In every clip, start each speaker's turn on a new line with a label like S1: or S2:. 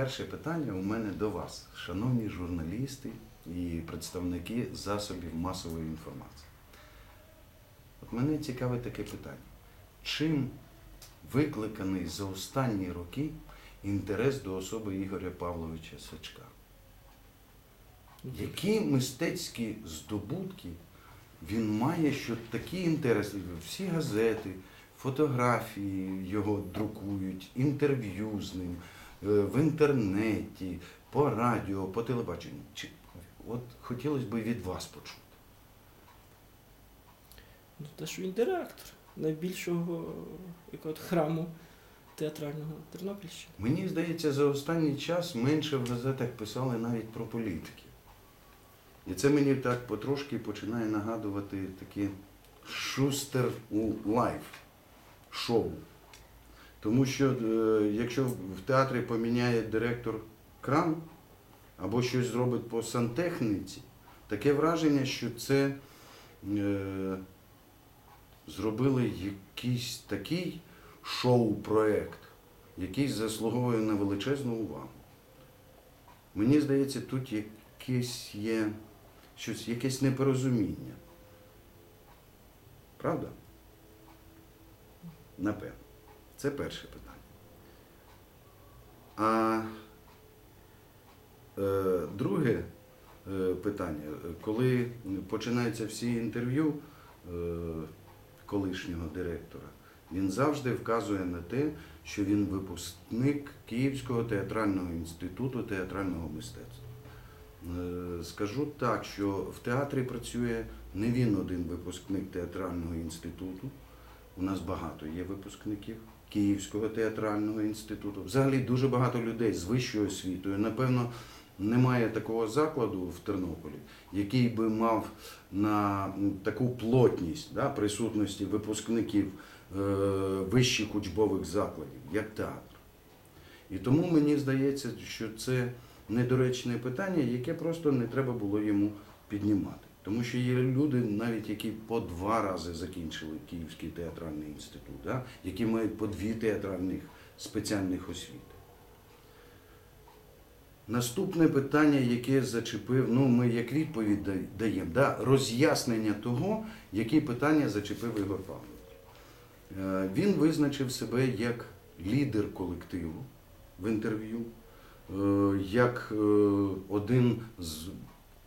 S1: перше питання у мене до вас, шановні журналісти і представники засобів масової інформації. От мене цікавить таке питання. Чим викликаний за останні роки інтерес до особи Ігоря Павловича Сачка? Які мистецькі здобутки він має, що такі інтереси, всі газети, фотографії його друкують, інтерв'ю з ним в інтернеті, по радіо, по телебаченню. Чи, от хотілося б від вас почути.
S2: Ну, те, що він директор найбільшого якого храму театрального Тернопільщини.
S1: Мені здається, за останній час менше в газетах писали навіть про політиків. І це мені так потрошки починає нагадувати таке шустер у лайф шоу. Тому що е, якщо в театрі поміняє директор кран або щось зробить по сантехніці, таке враження, що це е, зробили якийсь такий шоу-проект, який заслуговує на величезну увагу. Мені здається, тут якесь є щось, якесь непорозуміння. Правда? Напевно. Це перше питання. А е, друге е, питання, коли починаються всі інтерв'ю е, колишнього директора, він завжди вказує на те, що він випускник Київського театрального інституту театрального мистецтва. Е, Скажу так, що в театрі працює не він один випускник театрального інституту. У нас багато є випускників Київського театрального інституту. Взагалі дуже багато людей з вищою освітою. Напевно, немає такого закладу в Тернополі, який би мав на таку плотність да, присутності випускників е, вищих учбових закладів, як театр. І тому мені здається, що це недоречне питання, яке просто не треба було йому піднімати. Тому що є люди, навіть які по два рази закінчили Київський театральний інститут, да? які мають по дві театральних спеціальних освіти. Наступне питання, яке зачепив, ну ми як відповідь даємо, да? роз'яснення того, які питання зачепив Ігор Павлович. Е, Він визначив себе як лідер колективу в інтерв'ю, е, як е, один з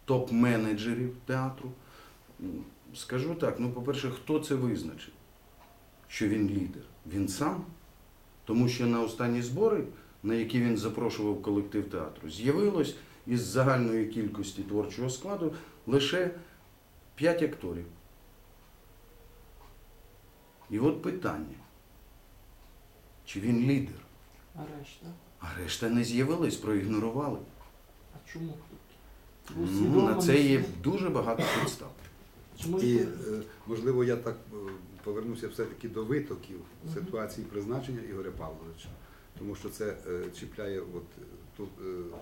S1: топ-менеджерів театру. Скажу так, ну, по-перше, хто це визначив, що він лідер? Він сам. Тому що на останні збори, на які він запрошував колектив театру, з'явилось із загальної кількості творчого складу лише 5 акторів. І от питання, чи він лідер?
S2: А решта?
S1: А решта не з'явились, проігнорували.
S2: А чому тут?
S1: Ну, на це є дуже багато підстав.
S3: І, е, можливо, я так е, повернуся все-таки до витоків ситуації призначення Ігоря Павловича, тому що це е, чіпляє от, тут,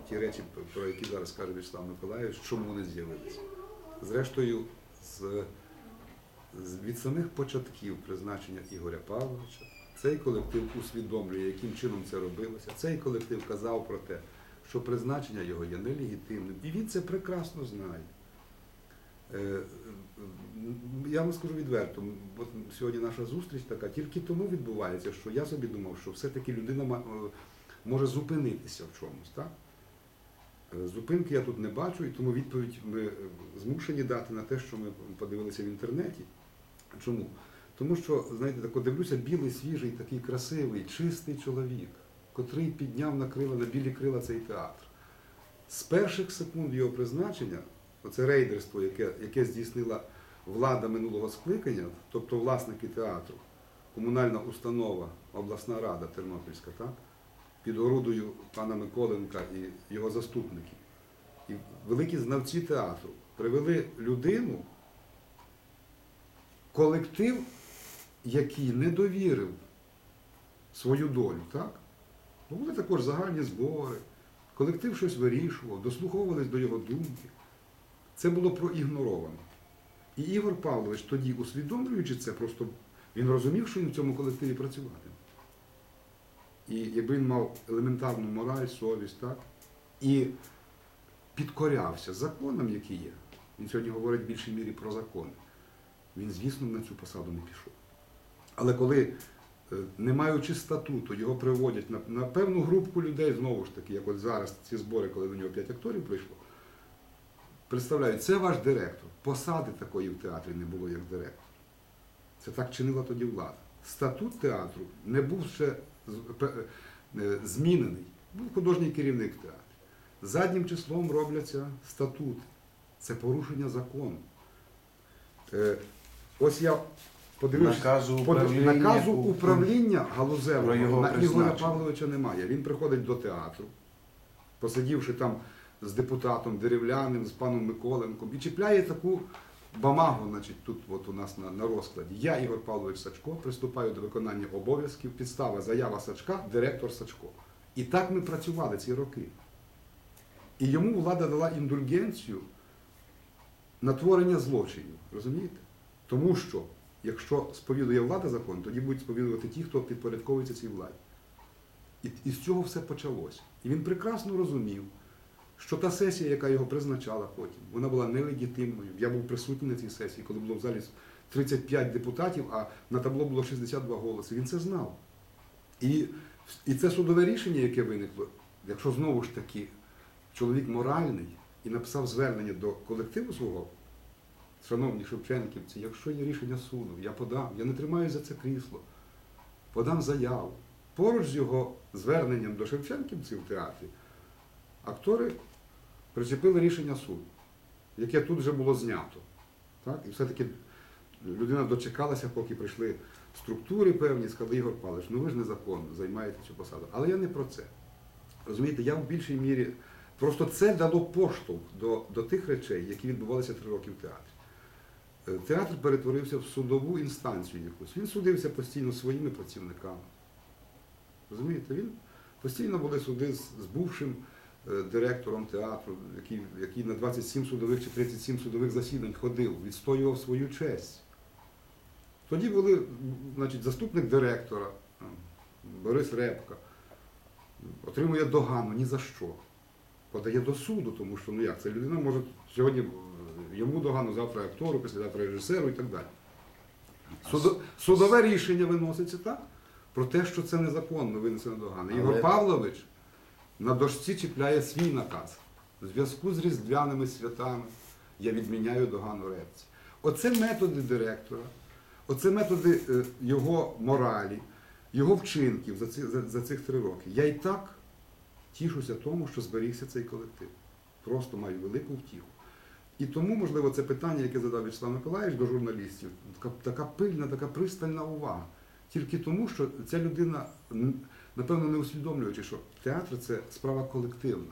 S3: ті речі, про які зараз каже Вячеслав Миколаївич, чому вони з'явилися. Зрештою, з, з- від самих початків призначення Ігоря Павловича цей колектив усвідомлює, яким чином це робилося. Цей колектив казав про те, що призначення його є нелегітимним. І він це прекрасно знає. Е, Я вам скажу відверто, от сьогодні наша зустріч така тільки тому відбувається, що я собі думав, що все-таки людина е, може зупинитися в чомусь. Так? Е, Зупинки я тут не бачу, і тому відповідь ми змушені дати на те, що ми подивилися в інтернеті. Чому? Тому що, знаєте, так дивлюся, білий, свіжий, такий красивий, чистий чоловік, котрий підняв на крила, на білі крила цей театр. З перших секунд його призначення, оце рейдерство, яке, яке здійснила влада минулого скликання, тобто власники театру, комунальна установа, обласна рада Тернопільська, так? під орудою пана Миколенка і його заступників. І великі знавці театру привели людину, колектив, який не довірив свою долю, так? Були також загальні збори, колектив щось вирішував, дослуховувались до його думки. Це було проігноровано. І Ігор Павлович тоді, усвідомлюючи це, просто він розумів, що він в цьому колективі працюватиме. і якби він мав елементарну мораль, совість, так, і підкорявся законам, які є, він сьогодні говорить в більшій мірі про закони, він, звісно, на цю посаду не пішов. Але коли, не маючи статуту, його приводять на, на певну групку людей, знову ж таки, як от зараз ці збори, коли до нього п'ять акторів прийшло, представляють, це ваш директор. Посади такої в театрі не було, як директор. Це так чинила тоді влада. Статут театру не був ще е, змінений. Був художній керівник театру. Заднім числом робляться статути. Це порушення закону. Е, Ось я подивився.
S1: Наказу управління
S3: наказу управління галузевого
S1: його
S3: на Ігоря. Павловича немає. Він приходить до театру, посидівши там з депутатом Деревляним, з паном Миколенком, і чіпляє таку бамагу, значить, тут от у нас на, на розкладі. Я, Ігор Павлович Сачко, приступаю до виконання обов'язків, підстава заява Сачка, директор Сачко. І так ми працювали ці роки. І йому влада дала індульгенцію на творення злочинів. Розумієте? Тому що, якщо сповідує влада закон, тоді будуть сповідувати ті, хто підпорядковується цій владі. І, і з цього все почалося. І він прекрасно розумів, що та сесія, яка його призначала потім, вона була нелегітимною. Я був присутній на цій сесії, коли було в залі 35 депутатів, а на табло було 62 голоси. Він це знав. І, і це судове рішення, яке виникло, якщо знову ж таки чоловік моральний і написав звернення до колективу свого, шановні Шевченківці, якщо є рішення суду, я подам, я не тримаю за це крісло, подам заяву. Поруч з його зверненням до Шевченківців в театрі актори причепили рішення суду, яке тут вже було знято. Так? І все-таки людина дочекалася, поки прийшли структури певні, сказали, Ігор Павлович, ну ви ж незаконно займаєте цю посаду. Але я не про це. Розумієте, я в більшій мірі. Просто це дало поштовх до, до тих речей, які відбувалися три роки в театрі. Е, Театр перетворився в судову інстанцію якусь. Він судився постійно своїми працівниками. Розумієте, він постійно були суди з, з бувшим е, директором театру, який, який на 27 судових чи 37 судових засідань ходив, відстоював свою честь. Тоді були значить, заступник директора е, Борис Репка, отримує догану ні за що. Подає до суду, тому що ну як, це людина може сьогодні йому догану, завтра актору, післязавтра режисеру і так далі. Судо- судове рішення виноситься так, про те, що це незаконно винесено догана. Ігор
S1: Але-
S3: Павлович на дошці чіпляє свій наказ. В зв'язку з різдвяними святами я відміняю догану репці. Оце методи директора, оце методи е, його моралі, його вчинків за, ці, за, за цих три роки. Я і так тішуся тому, що зберігся цей колектив. Просто маю велику втіху. І тому, можливо, це питання, яке задав Вячеслав Миколаївич до журналістів, така, така пильна, така пристальна увага. Тільки тому, що ця людина, напевно, не усвідомлюючи, що театр це справа колективна,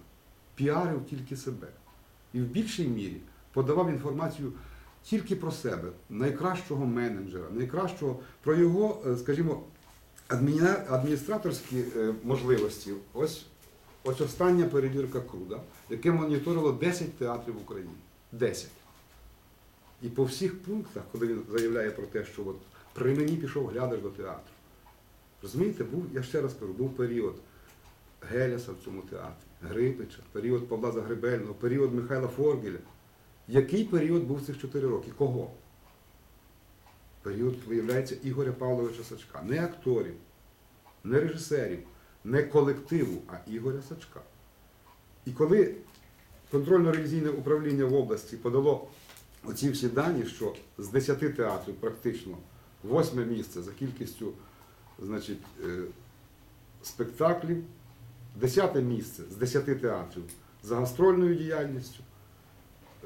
S3: піарив тільки себе. І в більшій мірі подавав інформацію тільки про себе, найкращого менеджера, найкращого про його, е, скажімо, адміністраторські е, можливості. Ось, ось остання перевірка Круда, яке моніторило 10 театрів в Україні. 10. І по всіх пунктах, коли він заявляє про те, що от при мені пішов глядач до театру. Розумієте, був, я ще раз кажу, був період Геляса в цьому театрі, Грипича, період Павла Загребельного, період Михайла Форгеля. Який період був цих 4 роки? Кого? Період, виявляється, Ігоря Павловича Сачка. Не акторів, не режисерів, не колективу, а Ігоря Сачка. І коли контрольно-ревізійне управління в області подало оці всі дані, що з 10 театрів практично восьме місце за кількістю значить, е, спектаклів, десяте місце з 10 театрів за гастрольною діяльністю.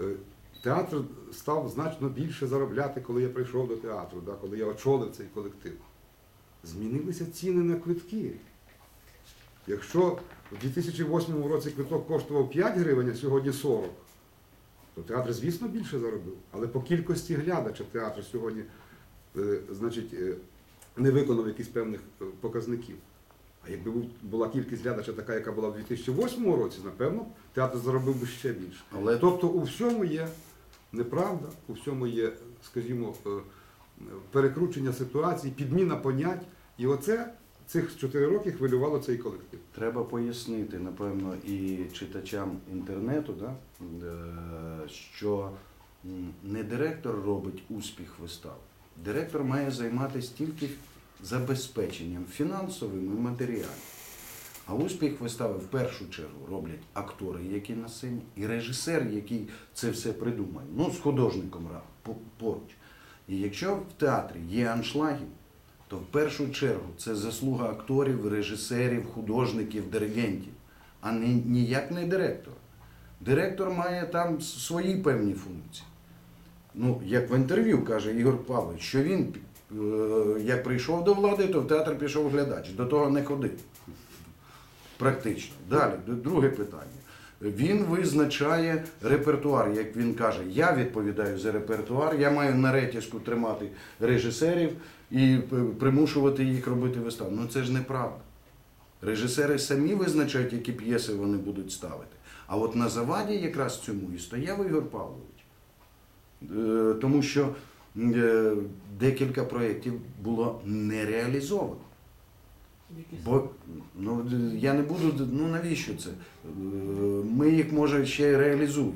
S3: Е, Театр став значно більше заробляти, коли я прийшов до театру, да, коли я очолив цей колектив. Змінилися ціни на квитки. Якщо в 2008 році квиток коштував 5 гривень, а сьогодні 40, то театр, звісно, більше заробив. Але по кількості глядача театр сьогодні е, значить, е, не виконав якихось певних е, показників. А якби була кількість глядача така, яка була в 2008 році, напевно, театр заробив би ще більше.
S1: Але
S3: Тобто у всьому є неправда, у всьому є, скажімо, перекручення ситуації, підміна понять. І оце цих чотири роки хвилювало цей колектив.
S1: Треба пояснити, напевно, і читачам інтернету, да, е, що не директор робить успіх вистав. Директор має займатися тільки забезпеченням фінансовим і матеріальним. А успіх вистави в першу чергу роблять актори, які на сцені, і режисер, який це все придумає. Ну, з художником поруч. І якщо в театрі є аншлаги, то в першу чергу це заслуга акторів, режисерів, художників, диригентів, а не, ніяк не директора. Директор має там свої певні функції. Ну, як в інтерв'ю каже Ігор Павлович, що він, е, як прийшов до влади, то в театр пішов глядач, до того не ходив. Практично. Далі, друге питання. Він визначає репертуар, як він каже, я відповідаю за репертуар, я маю на ретіску тримати режисерів і примушувати їх робити виставу. Ну це ж неправда. Режисери самі визначають, які п'єси вони будуть ставити. А от на заваді якраз цьому і стояв Ігор Павлович. Е, Тому що е, декілька проєктів було не реалізовано. Бо ну, я не буду, ну навіщо це? Е, Ми їх, може, ще й реалізуємо.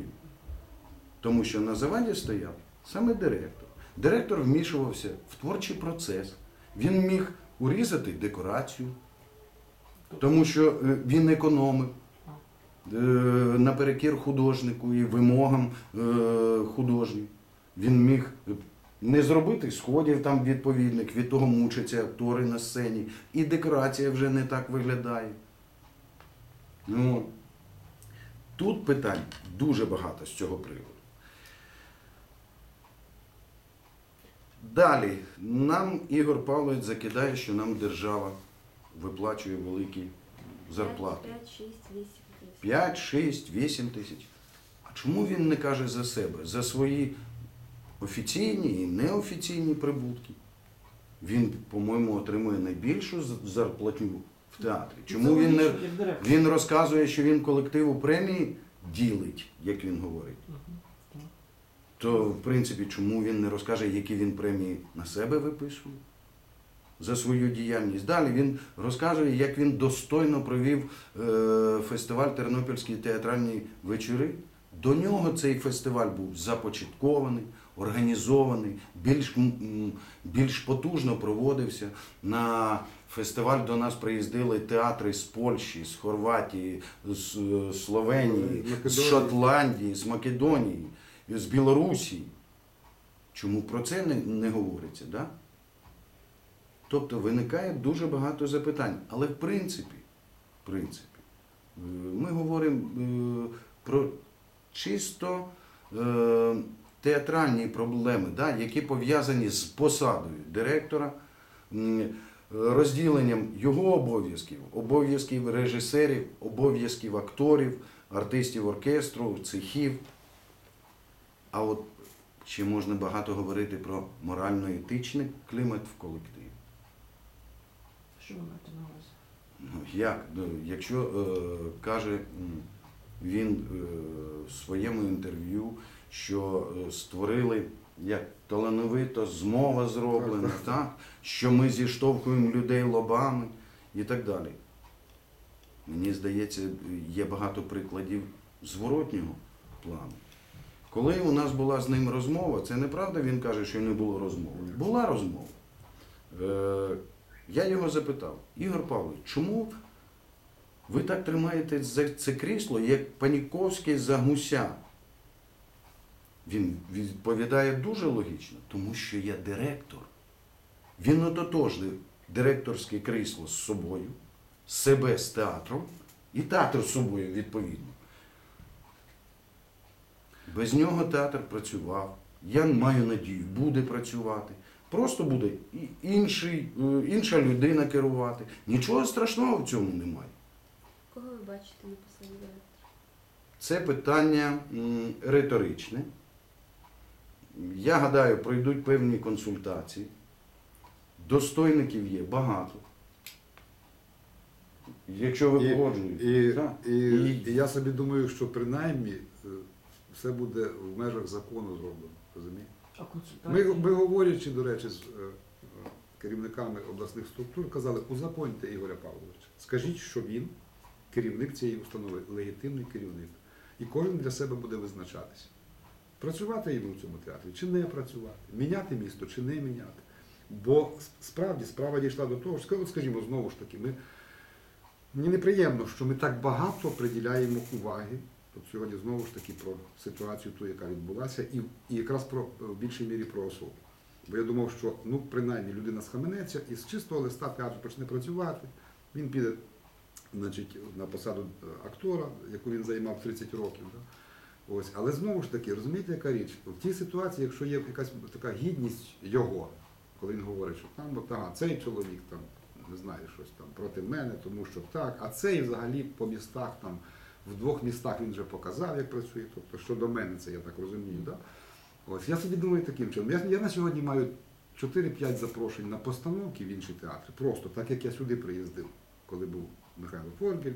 S1: Тому що на заваді стояв саме директор. Директор вмішувався в творчий процес. Він міг урізати декорацію, тому що е, він економив е, наперекір художнику і вимогам художніх. Він міг не зробити сходів там відповідних, від того мучаться актори на сцені, і декорація вже не так виглядає. Ну, тут питань дуже багато з цього приводу. Далі, нам Ігор Павлович закидає, що нам держава виплачує великі зарплати.
S4: 5, 6, 8 тисяч.
S1: 5, 6, 8 тисяч. А чому він не каже за себе? За свої офіційні і неофіційні прибутки. Він, по-моєму, отримує найбільшу зарплатню в театрі. Чому він не він розказує, що він колективу премії ділить, як він говорить? То, в принципі, чому він не розкаже, які він премії на себе виписує за свою діяльність? Далі він розказує, як він достойно провів е, фестиваль Тернопільські театральні вечори. До нього цей фестиваль був започаткований, організований, більш, більш потужно проводився. На фестиваль до нас приїздили театри з Польщі, з Хорватії, з е, Словенії, з Шотландії, з Македонії, з Білорусі. Чому про це не, не говориться? Да? Тобто виникає дуже багато запитань. Але в принципі, в принципі е, ми говоримо е, про чисто театральні проблеми, да, які пов'язані з посадою директора, розділенням його обов'язків, обов'язків режисерів, обов'язків акторів, артистів оркестру, цехів. А от ще можна багато говорити про морально-етичний клімат в колективі.
S2: Що ви маєте на увазі?
S1: Ну, як? Ну, якщо е, каже він е, в своєму інтерв'ю, що е, створили як талановито змова зроблена,
S3: Так, так,
S1: так, що ми зіштовхуємо людей лобами і так далі. Мені здається, є багато прикладів зворотнього плану. Коли у нас була з ним розмова, це неправда, він каже, що не було розмови. Була розмова. Е, я його запитав, Ігор Павлович, чому ви так тримаєте за це крісло, як Паніковський за гуся? Він відповідає дуже логічно, тому що я директор. Він ототожнив директорське крісло з собою, себе з театром і театр з собою відповідно. Без нього театр працював. Я маю надію, буде працювати. Просто буде інший, е, інша людина керувати. Нічого страшного в цьому немає.
S4: Кого ви бачите на посаді директора?
S1: Це питання риторичне. Я гадаю, пройдуть певні консультації. Достойників є багато. Якщо ви
S3: І, і, і,
S1: І-
S3: і я собі думаю, що принаймні е, все буде в межах закону зроблено. Розумієте? Ми, ми говорячи, до речі, з е, е, керівниками обласних структур, казали, узаконьте Ігоря Павловича. Скажіть, що він керівник цієї установи, легітимний керівник. І кожен для себе буде визначатися. Працювати йому в цьому театрі чи не працювати, міняти місто чи не міняти. Бо справді справа дійшла до того, що, скажімо, знову ж таки, ми, мені неприємно, що ми так багато приділяємо уваги. От сьогодні знову ж таки про ситуацію, ту, яка відбулася, і, і якраз про в більшій мірі про особу. Бо я думав, що ну принаймні людина схаменеться і з чистого листа театр почне працювати. Він піде значить, на посаду е, актора, яку він займав 30 років. Да? Ось, але знову ж таки, розумієте, яка річ? В тій ситуації, якщо є якась така гідність його, коли він говорить, що там, ага, цей чоловік там не знаю, щось там проти мене, тому що так, а цей взагалі по містах там. В двох містах він вже показав, як працює. Тобто, що до мене, це я так розумію. Да? Ось я собі думаю таким чином. Я, я на сьогодні маю 4-5 запрошень на постановки в інші театри. Просто так як я сюди приїздив, коли був Михайло Форгель.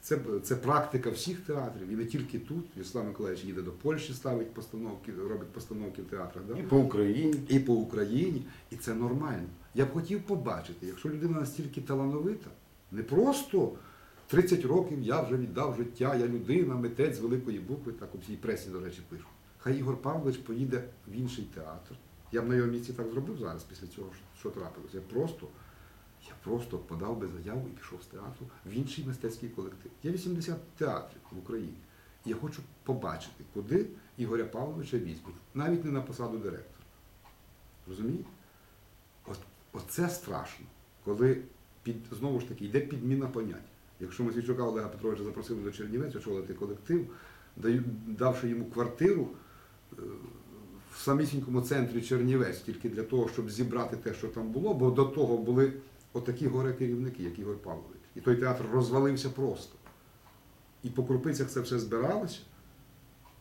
S3: Це, це практика всіх театрів, і не тільки тут. Вячеслав Миколаївич їде до Польщі, ставить постановки, робить постановки в театрах. Да?
S1: І по Україні.
S3: і по Україні, і це нормально. Я б хотів побачити, якщо людина настільки талановита, не просто 30 років я вже віддав життя, я людина, митець з великої букви, так у всій пресі, до речі, пишуть. Хай Ігор Павлович поїде в інший театр. Я б на його місці так зробив зараз, після цього, що- що трапилося. Я просто, я просто подав би заяву і пішов з театру в інший мистецький колектив. Є 80 театрів в Україні. Я хочу побачити, куди Ігоря Павловича візьмуть, навіть не на посаду директора. Розумієте? От, оце страшно, коли під, знову ж таки йде підміна понять. Якщо Мосійчука Олега Петровича запросили до Чернівець очолити колектив, давши йому квартиру е, в самісінькому центрі Чернівець, тільки для того, щоб зібрати те, що там було, бо до того були отакі горе керівники, як Ігор Павлович. І той театр розвалився просто. І по крупицях це все збиралося.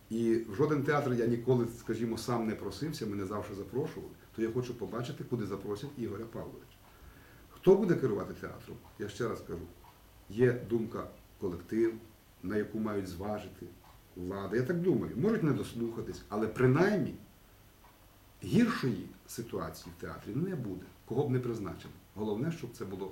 S3: І в жоден театр я ніколи, скажімо, сам не просився, мене завжди запрошували, то я хочу побачити, куди запросять Ігоря Павловича. Хто буде керувати театром? Я ще раз кажу, є думка колектив, на яку мають зважити влада. Я так думаю, можуть не дослухатись, але принаймні гіршої ситуації в театрі не буде, кого б не призначили. Головне, щоб це було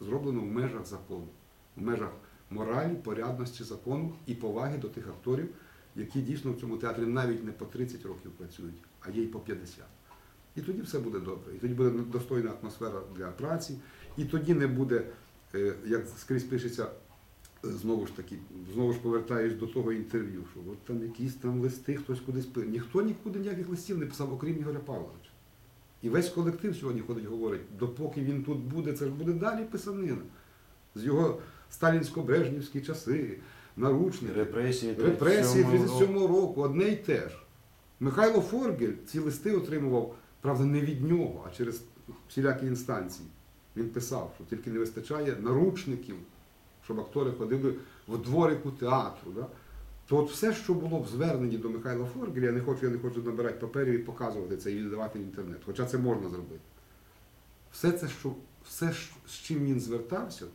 S3: зроблено в межах закону, в межах моралі, порядності закону і поваги до тих акторів, які дійсно в цьому театрі навіть не по 30 років працюють, а є й по 50. І тоді все буде добре. І тоді буде достойна атмосфера для праці, і тоді не буде, е, як скрізь пишеться, е, знову ж таки, знову ж повертаюсь до того інтерв'ю, що от там якісь там листи, хтось кудись пише. Ніхто нікуди ніяких листів не писав, окрім Ігоря Павловича. І весь колектив сьогодні ходить, говорить, допоки він тут буде, це ж буде далі писанина. З його сталінсько-брежнівські часи, наручники.
S1: Репресії
S3: Репресії
S1: 37-го
S3: 37 року, одне й те ж. Михайло Форгель ці листи отримував, правда, не від нього, а через всілякі інстанції. Він писав, що тільки не вистачає наручників, щоб актори ходили в дворику театру. Да? То от все, що було в зверненні до Михайла Форгеля, я не хочу, я не хочу набирати паперів і показувати це і віддавати в інтернет. Хоча це можна зробити. Все це, що, все, з чим він звертався,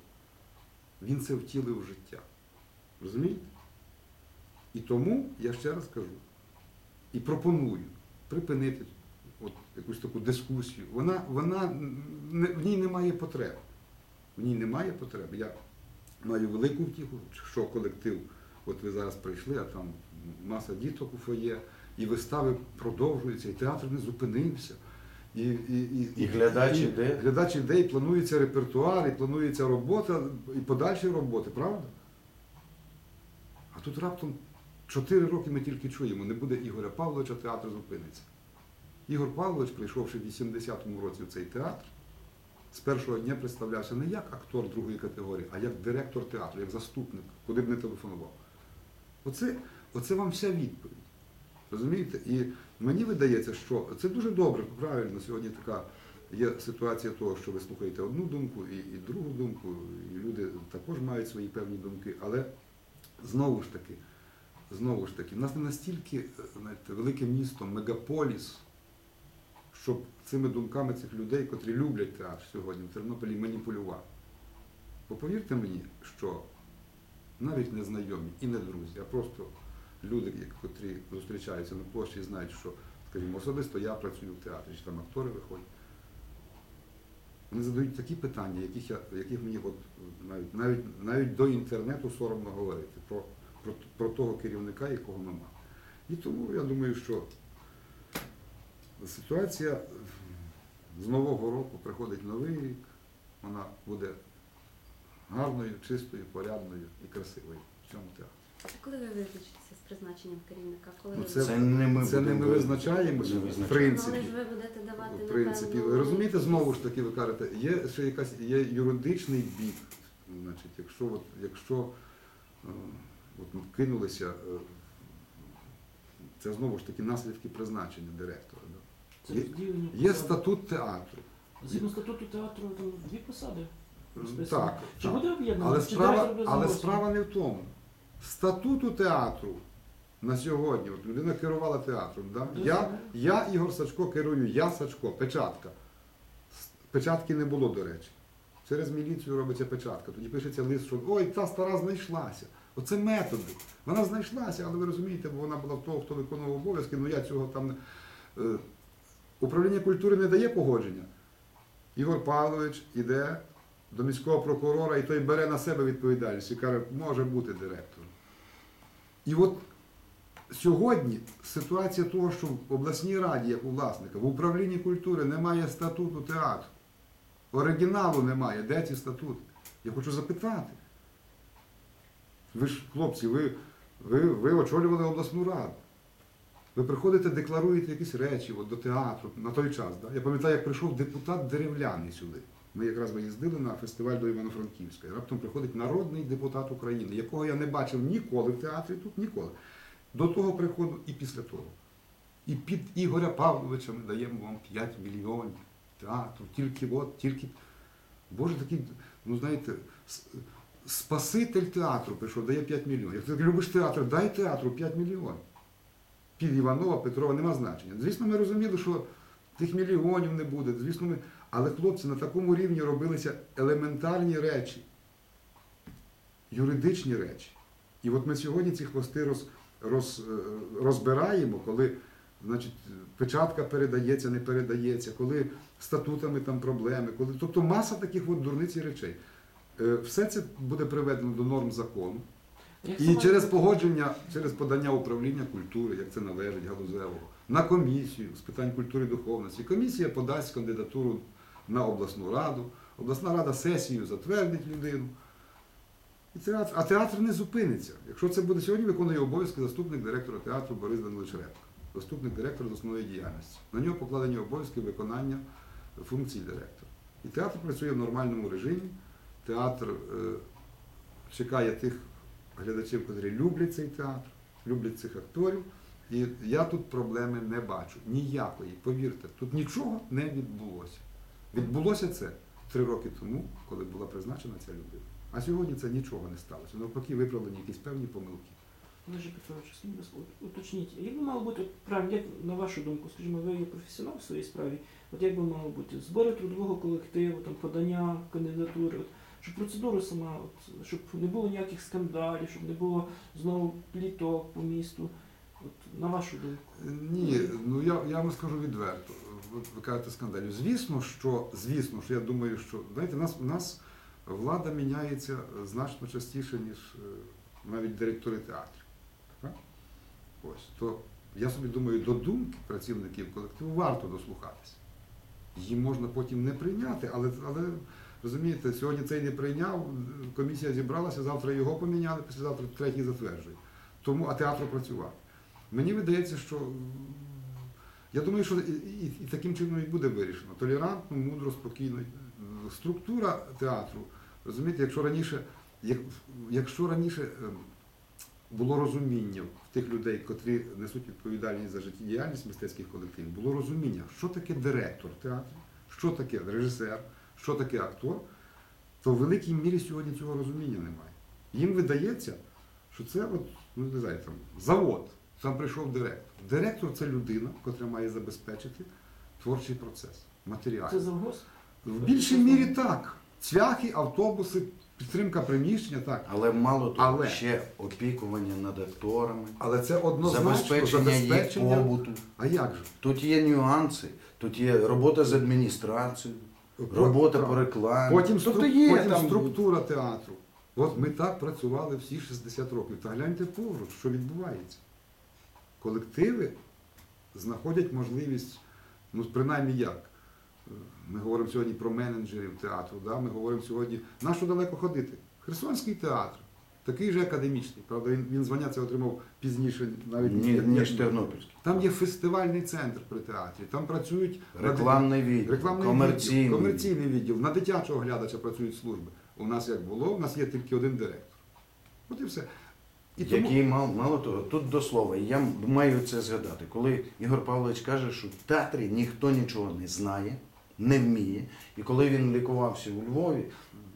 S3: він це втілив в життя. Розумієте? І тому я ще раз кажу і пропоную припинити от якусь таку дискусію. Вона, вона не, в ній немає потреби. В ній немає потреби. Я маю велику втіху, що колектив, от ви зараз прийшли, а там маса діток у фоє, і вистави продовжуються, і театр не зупинився. І, і, і,
S1: І глядач
S3: і,
S1: іде.
S3: Глядач іде, і планується репертуар, і планується робота, і подальші роботи, правда? А тут раптом 4 роки ми тільки чуємо, не буде Ігоря Павловича, театр зупиниться. Ігор Павлович, прийшовши в 80-му році в цей театр, з першого дня представлявся не як актор другої категорії, а як директор театру, як заступник, куди б не телефонував. Оце, оце вам вся відповідь. Розумієте? І мені видається, що це дуже добре, правильно, сьогодні така є ситуація того, що ви слухаєте одну думку і, і другу думку, і люди також мають свої певні думки, але знову ж таки, знову ж таки, в нас не настільки знаєте, велике місто, мегаполіс, щоб цими думками цих людей, котрі люблять театр сьогодні в Тернополі, маніпулювати. Бо повірте мені, що навіть не знайомі і не друзі, а просто люди, які- зустрічаються на площі, знають, що, скажімо, особисто я працюю в театрі, чи там актори виходять. Вони задають такі питання, яких, я, яких мені от, навіть, навіть, навіть до інтернету соромно говорити про, про, про того керівника, якого нема. І тому я думаю, що ситуація з Нового року приходить новий рік, вона буде гарною, чистою, порядною і красивою в цьому театрі.
S4: А коли ви визначитеся з призначенням керівника? Коли
S3: Ну,
S4: ви
S3: це-
S1: Це не ми
S3: Це не ми визначаємося,
S1: не
S3: в
S1: визначаємо.
S3: принципі.
S4: Але ж ви будете давати,
S3: В принципі,
S4: напевно,
S3: ви розумієте, знову ж таки, ви кажете, є ще якась є юридичний бік. Значить, якщо, от, якщо е, от, ну, кинулися, е, це знову ж таки наслідки призначення директора. Да?
S2: Це
S3: Є- Є статут театру.
S2: Згідно статуту театру там дві посади. Розписано.
S3: Так,
S2: Чи
S3: так.
S2: буде об'єднано?
S3: Але
S2: Чи
S3: справа, але справа не в тому. Статуту театру на сьогодні, от людина керувала театром. Да? Я, я, Ігор Сачко, керую, я Сачко, печатка. С- Печатки не було, до речі. Через міліцію робиться печатка. Тоді пишеться лист, що ой, та стара знайшлася. Оце методи. Вона знайшлася, але ви розумієте, бо вона була в того, хто виконував обов'язки, ну я цього там. не- Е, Управління культури не дає погодження. Ігор Павлович іде до міського прокурора, і той бере на себе відповідальність і каже, може бути директором. І от сьогодні ситуація того, що в обласній раді, як у власника, в управлінні культури немає статуту театру. Оригіналу немає. Де ці статути? Я хочу запитати. Ви ж, хлопці, ви, ви, ви очолювали обласну раду. Ви приходите, декларуєте якісь речі от, до театру на той час. Да? Я пам'ятаю, як прийшов депутат деревляний сюди. Ми якраз виїздили на фестиваль до Івано-Франківська. Раптом приходить народний депутат України, якого я не бачив ніколи в театрі тут, ніколи. До того приходу і після того. І під Ігоря Павловича ми даємо вам 5 мільйонів театру, тільки от, тільки. Боже, такий, ну знаєте, спаситель театру прийшов, дає 5 мільйонів. Як ти любиш театр, дай театру 5 мільйонів. Під Іванова, Петрова нема значення. Звісно, ми розуміли, що тих мільйонів не буде. Звісно, ми... Але хлопці на такому рівні робилися елементарні речі, юридичні речі. І от ми сьогодні ці хвости роз, роз, е, розбираємо, коли значить, печатка передається, не передається, коли статутами там проблеми, коли... тобто маса таких от дурниць і речей. Е, Все це буде приведено до норм закону.
S2: Як
S3: І через погодження, через подання управління культури, як це належить галузевого, на комісію з питань культури і духовності. Комісія подасть кандидатуру на обласну раду. Обласна рада сесію затвердить людину. І театр, а театр не зупиниться. Якщо це буде сьогодні, виконує обов'язки заступник директора театру Борис Данилович Репко, заступник директора з основної діяльності. На нього покладені обов'язки виконання функцій директора. І театр працює в нормальному режимі. Театр е, чекає тих глядачів, котрі люблять цей театр, люблять цих акторів. І я тут проблеми не бачу. Ніякої, повірте, тут нічого не відбулося. Відбулося це три роки тому, коли була призначена ця людина. А сьогодні це нічого не сталося. Навпаки, виправлені якісь певні помилки.
S2: Олеже Петровичу, уточніть, як би мало бути, як на вашу думку, скажімо, ви є професіонал в своїй справі, от як би мало бути збори трудового колективу, там, подання кандидатури, от, щоб процедура сама, от, щоб не було ніяких скандалів, щоб не було знову пліток по місту. От, на вашу думку.
S3: Ні, ну я, я вам скажу відверто. Ви кажете скандалів. Звісно, що звісно, що я думаю, що знаєте, нас, у нас влада міняється значно частіше, ніж е, навіть директори театрів. Так? Ось то я собі думаю, до думки працівників колективу варто дослухатися. Її можна потім не прийняти, але, але розумієте, сьогодні цей не прийняв, комісія зібралася, завтра його поміняли, післязавтра третій затверджує. Тому, а театр працював. Мені видається, що я думаю, що і, і, таким чином і буде вирішено. Толерантно, мудро, спокійно. Структура театру, розумієте, якщо раніше, як, якщо раніше ем, було розуміння в тих людей, котрі несуть відповідальність за життєдіяльність мистецьких колективів, було розуміння, що таке директор театру, що таке режисер, що таке актор, то в великій мірі сьогодні цього розуміння немає. Їм видається, що це от, ну не знаю, там, завод, там прийшов директор. Директор це людина, яка має забезпечити творчий процес, матеріал.
S2: Це завгосп?
S3: В більшій мірі так. Цвяхи, автобуси, підтримка приміщення, так.
S1: Але мало того,
S3: Але-
S1: ще опікування над акторами,
S3: Але це однозначно
S1: забезпечення їх
S3: забезпечення.
S1: побуту.
S3: А як же?
S1: Тут є нюанси, тут є робота з адміністрацією. робота
S3: Так.
S1: по рекламі.
S3: Потім,
S1: тобто
S3: стру-
S1: є
S3: потім
S1: там
S3: структура театру. От ми так працювали всі 60 років. Та гляньте поруч, що відбувається. Колективи знаходять можливість, ну принаймні як. Ми говоримо сьогодні про менеджерів театру, да? ми говоримо сьогодні, на що далеко ходити? Херсонський театр, такий же академічний. Правда, він, він звання це отримав пізніше, навіть
S1: ні, ніж Тернопільський.
S3: Там є фестивальний центр при театрі, там працюють
S1: Рекламний відділ,
S3: Рекламний
S1: комерційний.
S3: відділ, комерційний відділ. На дитячого глядача працюють служби. У нас як було, у нас є тільки один директор. От і все. І тому,
S1: Який мав мало того, тут до слова, я маю це згадати. Коли Ігор Павлович каже, що в театрі ніхто нічого не знає, не вміє. І коли він лікувався у Львові,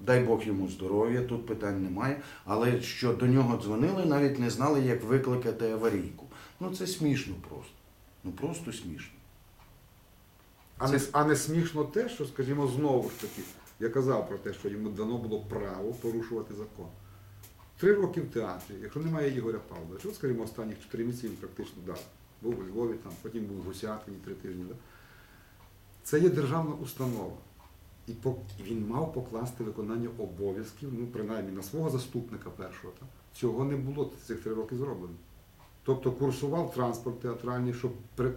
S1: дай Бог йому здоров'я, тут питань немає. Але що до нього дзвонили, навіть не знали, як викликати аварійку. Ну це смішно просто. Ну просто смішно.
S3: а, не, а не смішно те, що, скажімо, знову ж таки, я казав про те, що йому дано було право порушувати закон. Три роки в театрі, якщо немає Ігоря Павловича, от, скажімо, останніх чотири місяці він практично дав. Був у Львові, там, потім був в Гусятині три тижні. Да? Це є державна установа. І він мав покласти виконання обов'язків, ну, принаймні на свого заступника першого. Так? Цього не було цих три роки зроблено. Тобто курсував транспорт театральний, щоб,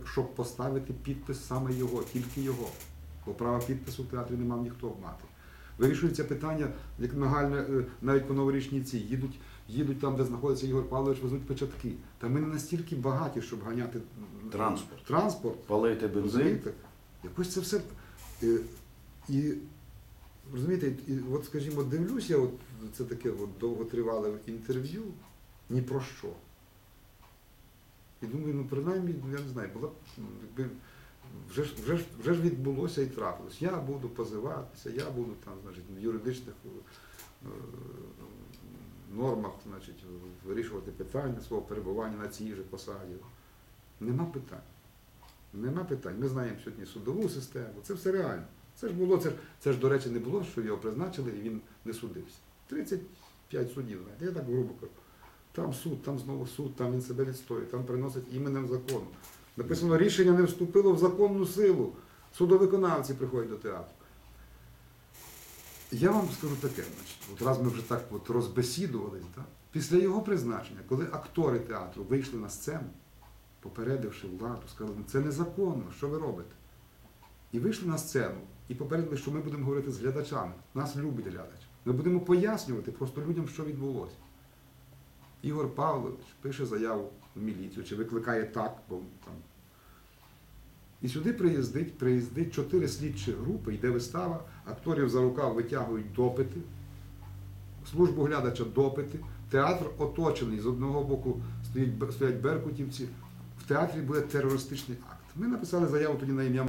S3: щоб поставити підпис саме його, тільки його. Бо права підпису в театрі не мав ніхто мати. Вирішується питання, як нагальне, е, навіть по новорічній ці, їдуть, їдуть там, де знаходиться Ігор Павлович, везуть печатки. Та ми не настільки багаті, щоб ганяти
S1: Транспорт.
S3: транспорт
S1: Палити бензин.
S3: Розумієте? Якось це все. е, І розумієте, і от, скажімо, дивлюся, от це таке от довготривале інтерв'ю, ні про що. І думаю, ну принаймні, я не знаю, була б, ну, якби, вже ж, вже, ж, вже ж відбулося і трапилось. Я буду позиватися, я буду там, значить, в юридичних е, нормах, значить, вирішувати питання свого перебування на цій же посаді. Нема питань. Нема питань. Ми знаємо сьогодні судову систему. Це все реально. Це ж було, це ж, це ж, до речі, не було, що його призначили і він не судився. 35 судів, я так грубо кажу. Там суд, там знову суд, там він себе відстоює, там приносить іменем закону. Написано, рішення не вступило в законну силу. Судовиконавці приходять до театру. Я вам скажу таке, значить, от раз ми вже так от розбесідувались, так? після його призначення, коли актори театру вийшли на сцену, попередивши владу, сказали, це незаконно, що ви робите? І вийшли на сцену і попередили, що ми будемо говорити з глядачами. Нас любить глядач. Ми будемо пояснювати просто людям, що відбулося. Ігор Павлович пише заяву в міліцію, чи викликає так, бо там. І сюди приїздить, приїздить чотири слідчі групи, йде вистава, акторів за рукав витягують допити, службу глядача допити, театр оточений, з одного боку стоять, стоять беркутівці, в театрі буде терористичний акт. Ми написали заяву тоді на ім'я